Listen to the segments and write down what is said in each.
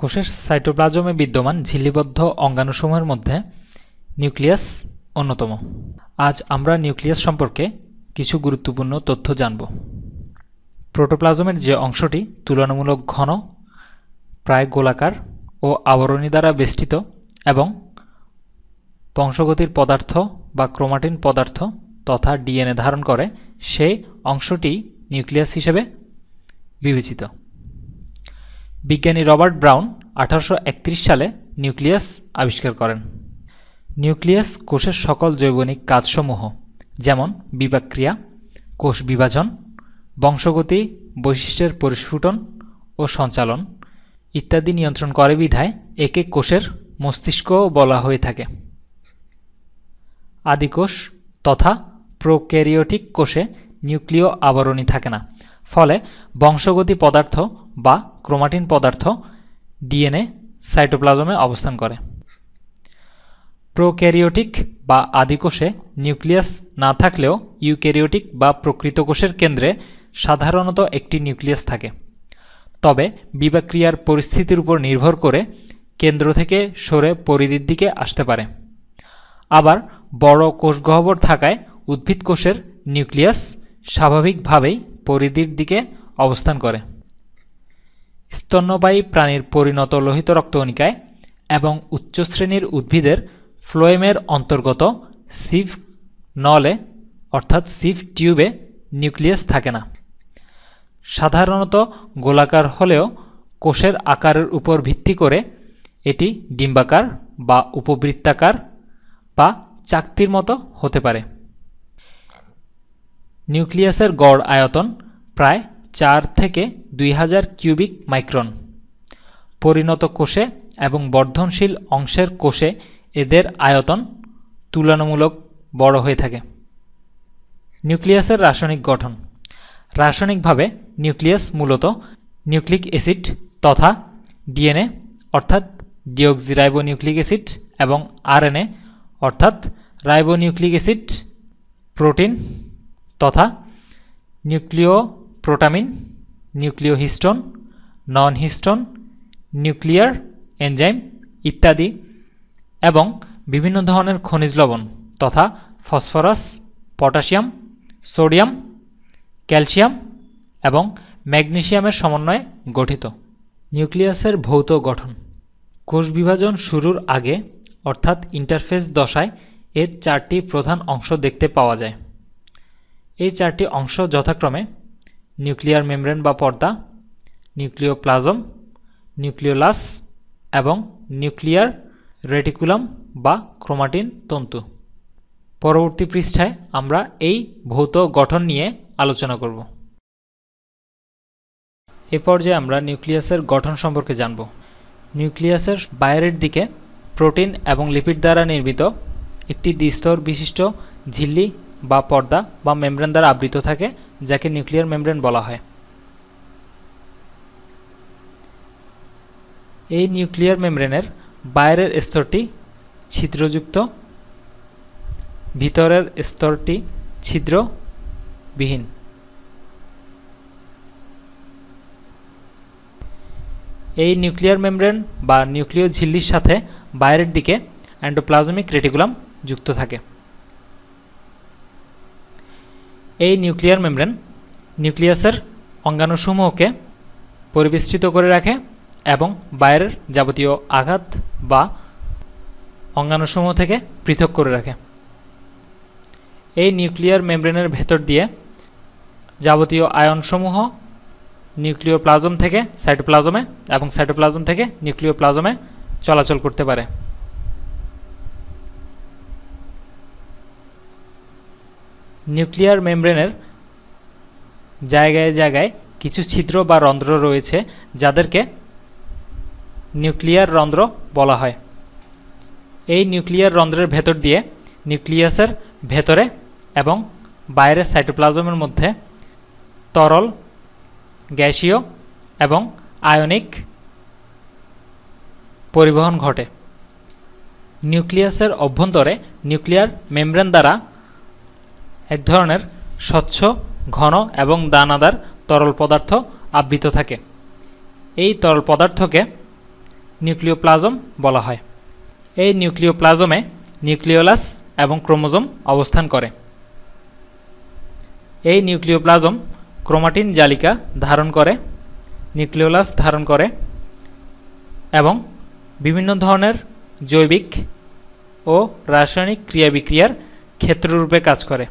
কোষের সাইটোপ্লাজমে বিদ্যমান ঝিল্লিবদ্ধ অঙ্গাণুসমূহের মধ্যে নিউক্লিয়াস অন্যতম। আজ আমরা নিউক্লিয়াস সম্পর্কে কিছু গুরুত্বপূর্ণ তথ্য জানব। প্রোটোপ্লাজমের যে অংশটি তুলনামূলক ঘন, প্রায় গোলাকার ও আবরণী দ্বারা বেষ্টিত এবং বংশগতির পদার্থ বা ক্রোমাটিন পদার্থ তথা ডিএনএ ধারণ করে, সেই অংশটি নিউক্লিয়াস হিসেবে বিবেচিত। বিজ্ঞানী রবার্ট ব্রাউন আঠারোশো একত্রিশ সালে নিউক্লিয়াস আবিষ্কার করেন। নিউক্লিয়াস কোষের সকল জৈবনিক কাজসমূহ, যেমন বিপাক্রিয়া কোষ বিভাজন, বংশগতি, বৈশিষ্ট্যের পরিস্ফুটন ও সঞ্চালন ইত্যাদি নিয়ন্ত্রণ করে বিধায় একে কোষের মস্তিষ্কও বলা হয়ে থাকে। আদিকোষ তথা প্রোক্যারিওটিক কোষে নিউক্লিয় আবরণী থাকে না ফলে বংশগতি পদার্থ বা ক্রোমাটিন পদার্থ ডিএনএ সাইটোপ্লাজমে অবস্থান করে। প্রোক্যারিওটিক বা আদিকোষে নিউক্লিয়াস না থাকলেও ইউক্যারিওটিক বা প্রকৃত কোষের কেন্দ্রে সাধারণত একটি নিউক্লিয়াস থাকে। তবে বিবাক্রিয়ার পরিস্থিতির উপর নির্ভর করে কেন্দ্র থেকে সরে পরিধির দিকে আসতে পারে। আবার বড় কোষগহ্বর থাকায় উদ্ভিদ কোষের নিউক্লিয়াস স্বাভাবিকভাবেই পরিধির দিকে অবস্থান করে। স্তন্যবায়ী প্রাণীর পরিণত লোহিত রক্তকণিকায় এবং উচ্চ শ্রেণির উদ্ভিদের ফ্লোয়েমের অন্তর্গত সিভ নলে, অর্থাৎ সিভ টিউবে নিউক্লিয়াস থাকে না। সাধারণত গোলাকার হলেও কোষের আকারের উপর ভিত্তি করে এটি ডিম্বাকার বা উপবৃত্তাকার বা চাকতির মতো হতে পারে। নিউক্লিয়াসের গড় আয়তন প্রায় চার থেকে দুই হাজার কিউবিক মাইক্রন। পরিণত কোষে এবং বর্ধনশীল অংশের কোষে এদের আয়তন তুলনামূলক বড় হয়ে থাকে। নিউক্লিয়াসের রাসায়নিক গঠন। রাসায়নিকভাবে নিউক্লিয়াস মূলত নিউক্লিক অ্যাসিড তথা ডিএনএ অর্থাৎ ডিঅক্সিরাইবোনিউক্লিক অ্যাসিড এবং আরএনএ অর্থাৎ রাইবোনিউক্লিক অ্যাসিড প্রোটিন তথা নিউক্লিয় প্রোটামিন নিউক্লিয় histone non histone nuclear enzyme ইত্যাদি এবং বিভিন্ন ধরনের খনিজ লবণ তথা ফসফরাস, পটাশিয়াম, সোডিয়াম, ক্যালসিয়াম এবং ম্যাগনেশিয়ামের সমন্বয়ে গঠিত। নিউক্লিয়াসের ভৌত গঠন। কোষ বিভাজন শুরুর আগে, অর্থাৎ ইন্টারফেস দশায়, এর চারটি প্রধান অংশ দেখতে পাওয়া যায়। এই চারটি অংশ যথাক্রমে নিউক্লিয়ার মেমব্রেন বা পর্দা, নিউক্লিওপ্লাজম, নিউক্লিওলাস এবং নিউক্লিয়ার রেটিকুলাম বা ক্রোমাটিন তন্তু। পরবর্তী পৃষ্ঠায় আমরা এই ভৌত গঠন নিয়ে আলোচনা করব। এ পর্যায়ে আমরা নিউক্লিয়াসের গঠন সম্পর্কে জানব। নিউক্লিয়াসের বাইরের দিকে প্রোটিন এবং লিপিড দ্বারা নির্মিত একটি দ্বিস্তর বিশিষ্ট ঝিল্লি বা পর্দা বা মেমব্রেন দ্বারা আবৃত থাকে, যাকে নিউক্লিয়ার মেমব্রেন বলা হয়। এই নিউক্লিয়ার মেমব্রেনের বাইরের স্তরটি ছিদ্রযুক্ত, ভিতরের স্তরটি ছিদ্রবিহীন। এই নিউক্লিয়ার মেমব্রেন বা নিউক্লিয় ঝিল্লির সাথে বাইরের দিকে অ্যান্ডোপ্লাজমিক রেটিকুলাম যুক্ত থাকে। এই নিউক্লিয়ার মেমব্রেন নিউক্লিয়াসের অঙ্গাণুসমূহকে পরিবেষ্টিত করে রাখে এবং বাইরের যাবতীয় আঘাত বা অঙ্গাণুসমূহ থেকে পৃথক করে রাখে। এই নিউক্লিয়ার মেমব্রেনের ভেতর দিয়ে যাবতীয় আয়নসমূহ নিউক্লিয় প্লাজম থেকে সাইটোপ্লাজমে এবং সাইটোপ্লাজম থেকে নিউক্লিয় প্লাজমে চলাচল করতে পারে। নিউক্লিয়ার মেমব্রেনের জায়গায় জায়গায় কিছু ছিদ্র বা রন্ধ্র রয়েছে, যাদেরকে নিউক্লিয়ার রন্ধ্র বলা হয়। এই নিউক্লিয়ার রন্ধ্রের ভেতর দিয়ে নিউক্লিয়াসের ভেতরে এবং বাইরের সাইটোপ্লাজমের মধ্যে তরল, গ্যাসীয় এবং আয়নিক পরিবহন ঘটে। নিউক্লিয়াসের অভ্যন্তরে নিউক্লিয়ার মেমব্রেন দ্বারা এক ধরনের স্বচ্ছ, ঘন এবং দানাদার তরল পদার্থ আবৃত থাকে। এই তরল পদার্থকে নিউক্লিওপ্লাজম বলা হয়। এই নিউক্লিওপ্লাজমে নিউক্লিওলাস এবং ক্রোমোজোম অবস্থান করে। এই নিউক্লিওপ্লাজম ক্রোমাটিন জালিকা ধারণ করে, নিউক্লিওলাস ধারণ করে এবং বিভিন্ন ধরনের জৈবিক ও রাসায়নিক ক্রিয়া বিক্রিয়ার ক্ষেত্ররূপে কাজ করে।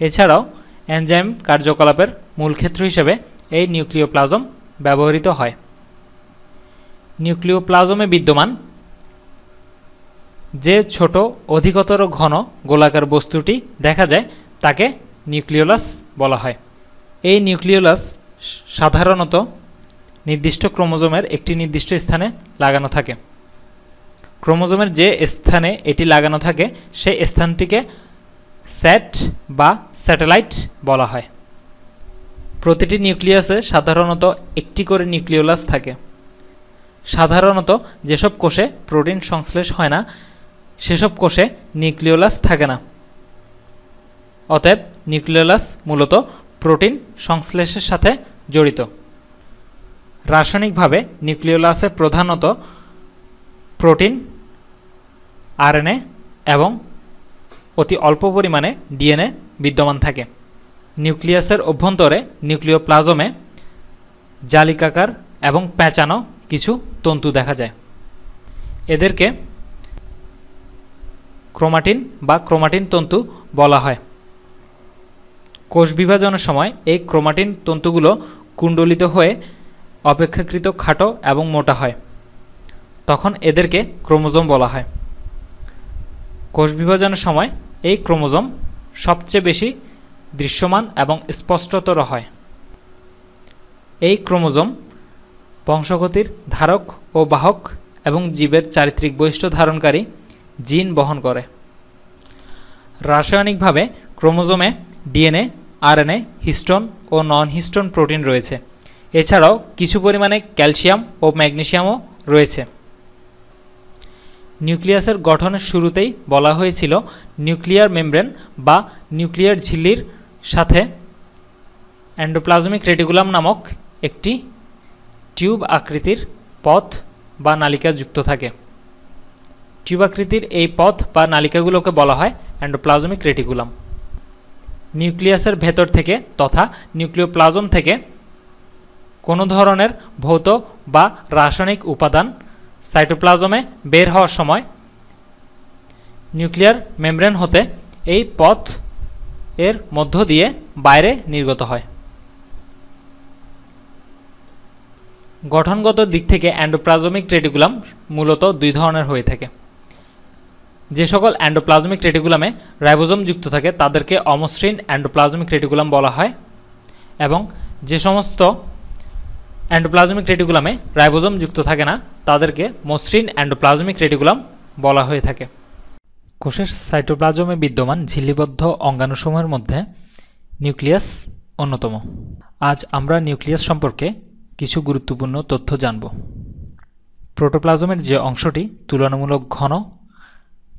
এছাড়াও, এনজাইম কার্যকলাপের মূল ক্ষেত্র হিসেবে এই নিউক্লিওপ্লাজম ব্যবহৃত হয়। নিউক্লিওপ্লাজমে বিদ্যমান যে ছোট, অধিকতর ঘন গোলাকার বস্তুটি দেখা যায়, তাকে নিউক্লিওলাস বলা হয়। এই নিউক্লিওলাস সাধারণত নির্দিষ্ট ক্রোমোজোমের একটি নির্দিষ্ট স্থানে লাগানো থাকে। ক্রোমোজোমের যে স্থানে এটি লাগানো থাকে, সেই স্থানটিকে স্যাট বা স্যাটেলাইট বলা হয়। প্রতিটি নিউক্লিয়াসে সাধারণত একটি করে নিউক্লিওলাস থাকে। সাধারণত যেসব কোষে প্রোটিন সংশ্লেষ হয় না, সেসব কোষে নিউক্লিওলাস থাকে না। অতএব নিউক্লিওলাস মূলত প্রোটিন সংশ্লেষের সাথে জড়িত। রাসায়নিকভাবে নিউক্লিওলাসে প্রধানত প্রোটিন, আরএনএ এবং অতি অল্প পরিমাণে ডিএনএ বিদ্যমান থাকে। নিউক্লিয়াসের অভ্যন্তরে নিউক্লিয় প্লাজমে জালিকাকার এবং প্যাঁচানো কিছু তন্তু দেখা যায়। এদেরকে ক্রোমাটিন বা ক্রোমাটিন তন্তু বলা হয়। কোষ বিভাজনের সময় এই ক্রোমাটিন তন্তুগুলো কুণ্ডলিত হয়ে অপেক্ষাকৃত খাটো এবং মোটা হয়। তখন এদেরকে ক্রোমোজোম বলা হয়। কোষ বিভাজনের সময় এই ক্রোমোজোম সবচেয়ে বেশি দৃশ্যমান এবং স্পষ্টতর হয়। এই ক্রোমোজোম বংশগতির ধারক ও বাহক এবং জীবের চারিত্রিক বৈশিষ্ট্য ধারণকারী জিন বহন করে। রাসায়নিকভাবে ক্রোমোজোমে ডিএনএ, আরএনএ, হিস্টোন ও নন হিস্টোন প্রোটিন রয়েছে। এছাড়াও কিছু পরিমাণে ক্যালসিয়াম ও ম্যাগনেশিয়ামও রয়েছে। নিউক্লিয়াসের গঠনের শুরুতেই বলা হয়েছিল নিউক্লিয়ার মেমব্রেন বা নিউক্লিয়ার ঝিল্লির সাথে অ্যান্ডোপ্লাজমিক রেটিকুলাম নামক একটি টিউব আকৃতির পথ বা নালিকা যুক্ত থাকে। টিউব আকৃতির এই পথ বা নালিকাগুলোকে বলা হয় অ্যান্ডোপ্লাজমিক রেটিকুলাম। নিউক্লিয়াসের ভেতর থেকে তথা নিউক্লিওপ্লাজম থেকে কোনো ধরনের ভৌত বা রাসায়নিক উপাদান সাইটোপ্লাজমে বের হওয়ার সময় নিউক্লিয়ার মেমব্রেন হতে এই পথ এর মধ্য দিয়ে বাইরে নির্গত হয়। গঠনগত দিক থেকে অ্যান্ডোপ্লাজমিক রেটিকুলাম মূলত দুই ধরনের হয়ে থাকে। যে সকল অ্যান্ডোপ্লাজমিক রেটিকুলামে রাইবোজোম যুক্ত থাকে, তাদেরকে অমসৃণ অ্যান্ডোপ্লাজমিক রেটিকুলাম বলা হয় এবং যে সমস্ত অ্যান্ডোপ্লাজমিক রেটিকুলামে রাইবোজম যুক্ত থাকে না, তাদেরকে মসৃণ অ্যান্ডোপ্লাজমিক রেটিকুলাম বলা হয়ে থাকে। কোষের সাইটোপ্লাজমে বিদ্যমান ঝিল্লিবদ্ধ অঙ্গাণুসমূহের মধ্যে নিউক্লিয়াস অন্যতম। আজ আমরা নিউক্লিয়াস সম্পর্কে কিছু গুরুত্বপূর্ণ তথ্য জানব। প্রোটোপ্লাজমের যে অংশটি তুলনামূলক ঘন,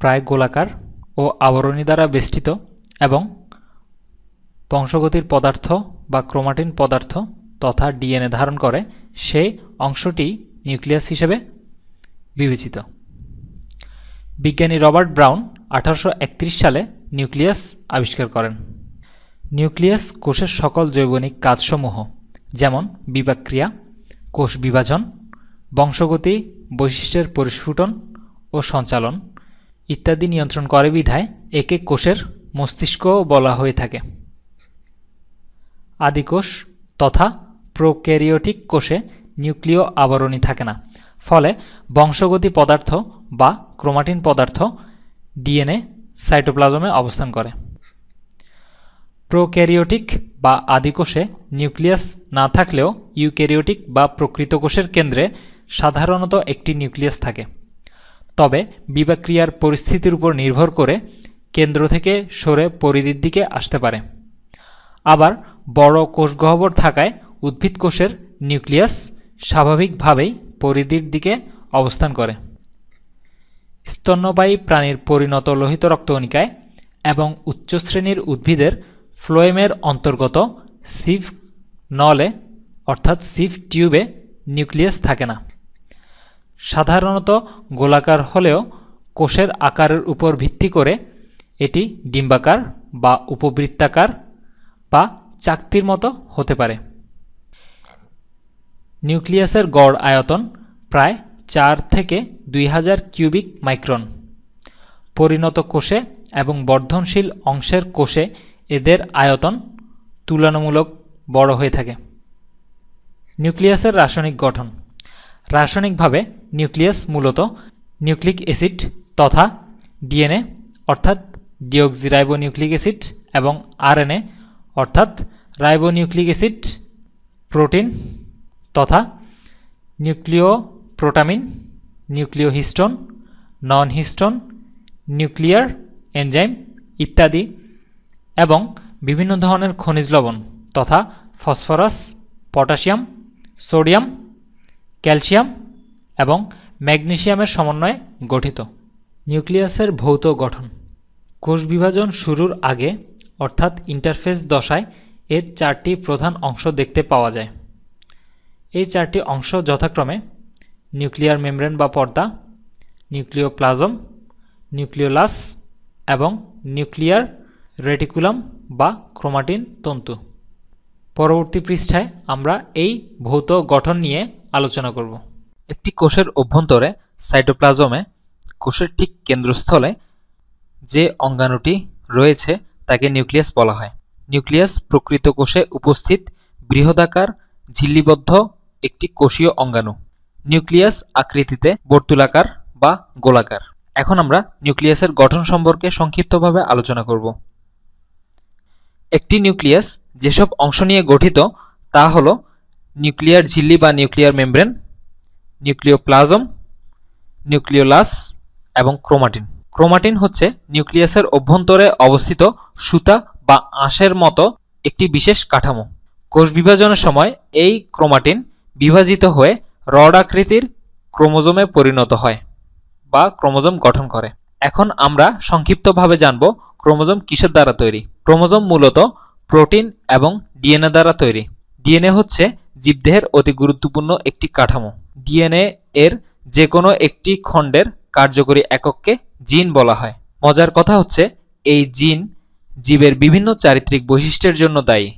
প্রায় গোলাকার ও আবরণী দ্বারা বেষ্টিত এবং বংশগতির পদার্থ বা ক্রোমাটিন পদার্থ তথা ডিএনএ ধারণ করে সেই অংশটি নিউক্লিয়াস হিসেবে বিবেচিত। বিজ্ঞানী রবার্ট ব্রাউন আঠারোশো একত্রিশ সালে নিউক্লিয়াস আবিষ্কার করেন। নিউক্লিয়াস কোষের সকল জৈবনিক কাজসমূহ, যেমন বিপাক্রিয়া কোষ বিভাজন, বংশগতি বৈশিষ্ট্যের পরিস্ফুটন ও সঞ্চালন ইত্যাদি নিয়ন্ত্রণ করে বিধায় একে কোষের মস্তিষ্ক বলা হয়ে থাকে। আদিকোষ তথা প্রোক্যারিওটিক কোষে নিউক্লিয় আবরণী থাকে না। ফলে বংশগতি পদার্থ বা ক্রোমাটিন পদার্থ ডিএনএ সাইটোপ্লাজমে অবস্থান করে। প্রোক্যারিওটিক বা আদিকোষে নিউক্লিয়াস না থাকলেও ইউক্যারিওটিক বা প্রকৃত কোষের কেন্দ্রে সাধারণত একটি নিউক্লিয়াস থাকে। তবে বিবাক্রিয়ার পরিস্থিতির উপর নির্ভর করে কেন্দ্র থেকে সরে পরিধির দিকে আসতে পারে। আবার বড় কোষগহ্বর থাকায় উদ্ভিদ কোষের নিউক্লিয়াস স্বাভাবিকভাবেই পরিধির দিকে অবস্থান করে। স্তন্যবায়ী প্রাণীর পরিণত লোহিত রক্তকণিকায় এবং উচ্চশ্রেণীর উদ্ভিদের ফ্লোয়েমের অন্তর্গত সিভ নলে, অর্থাৎ সিভ টিউবে নিউক্লিয়াস থাকে না। সাধারণত গোলাকার হলেও কোষের আকারের উপর ভিত্তি করে এটি ডিম্বাকার বা উপবৃত্তাকার বা চাকতির মতো হতে পারে। নিউক্লিয়াসের গড় আয়তন প্রায় চার থেকে দুই হাজার কিউবিক মাইক্রন। পরিণত কোষে এবং বর্ধনশীল অংশের কোষে এদের আয়তন তুলনামূলক বড় হয়ে থাকে। নিউক্লিয়াসের রাসায়নিক গঠন। রাসায়নিকভাবে নিউক্লিয়াস মূলত নিউক্লিক অ্যাসিড তথা ডিএনএ অর্থাৎ ডিঅক্সিরাইবোনিউক্লিক অ্যাসিড এবং আরএনএ অর্থাৎ রাইবোনিউক্লিক অ্যাসিড প্রোটিন তথা নিউক্লিয় প্রোটামিন নিউক্লিয় histone non histone nuclear enzyme ইত্যাদি এবং বিভিন্ন ধরনের খনিজ লবণ তথা ফসফরাস, পটাশিয়াম, সোডিয়াম, ক্যালসিয়াম এবং ম্যাগনেসিয়ামের সমন্বয়ে গঠিত। নিউক্লিয়াসের ভৌত গঠন। কোষ বিভাজন শুরুর আগে, অর্থাৎ ইন্টারফেস দশায়, এর চারটি প্রধান অংশ দেখতে পাওয়া যায়। এই চারটি অংশ যথাক্রমে নিউক্লিয়ার মেমব্রেন বা পর্দা, নিউক্লিওপ্লাজম, নিউক্লিওলাস এবং নিউক্লিয়ার রেটিকুলাম বা ক্রোমাটিন তন্তু। পরবর্তী পৃষ্ঠায় আমরা এই ভৌত গঠন নিয়ে আলোচনা করব। একটি কোষের অভ্যন্তরে সাইটোপ্লাজমে কোষের ঠিক কেন্দ্রস্থলে যে অঙ্গাণুটি রয়েছে তাকে নিউক্লিয়াস বলা হয়। নিউক্লিয়াস প্রকৃত কোষে উপস্থিত বৃহদাকার ঝিল্লিবদ্ধ একটি কোষীয় অঙ্গাণু, নিউক্লিয়াস আকৃতিতে বর্তুলাকার বা গোলাকার। এখন আমরা নিউক্লিয়াসের গঠন সম্পর্কে সংক্ষিপ্তভাবে আলোচনা করব। একটি নিউক্লিয়াস যেসব অংশ নিয়ে গঠিত, তা হল নিউক্লিয়ার ঝিল্লি বা নিউক্লিয়ার মেমব্রেন, নিউক্লিওপ্লাজম, নিউক্লিওলাস এবং ক্রোমাটিন। ক্রোমাটিন হচ্ছে নিউক্লিয়াসের অভ্যন্তরে অবস্থিত সুতা বা আঁশের মতো একটি বিশেষ কাঠামো। কোষ বিভাজনের সময় এই ক্রোমাটিন বিভাজিত হয়ে রড আকৃতির ক্রোমোজোমে পরিণত হয় বা ক্রোমোজোম গঠন করে। এখন আমরা সংক্ষিপ্তভাবে জানব ক্রোমোজোম কিসের দ্বারা তৈরি। ক্রোমোজোম মূলত প্রোটিন এবং ডিএনএ দ্বারা তৈরি। ডিএনএ হচ্ছে জীবদেহের অতি গুরুত্বপূর্ণ একটি কাঠামো। ডিএনএ এর যে কোনো একটি খণ্ডের কার্যকরী একককে জিন বলা হয়। মজার কথা হচ্ছে, এই জিন জীবের বিভিন্ন চারিত্রিক বৈশিষ্ট্যের জন্য দায়ী।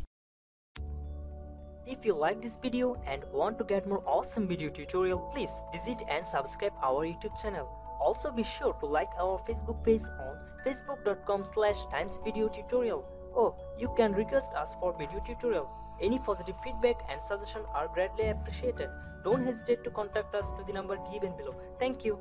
If you like this video and want to get more awesome video tutorial, please visit and subscribe our YouTube channel. Also be sure to like our Facebook page on facebook.com slash timesvideotutorial. Oh, you can request us for video tutorial. Any positive feedback and suggestion are greatly appreciated. Don't hesitate to contact us to the number given below. Thank you.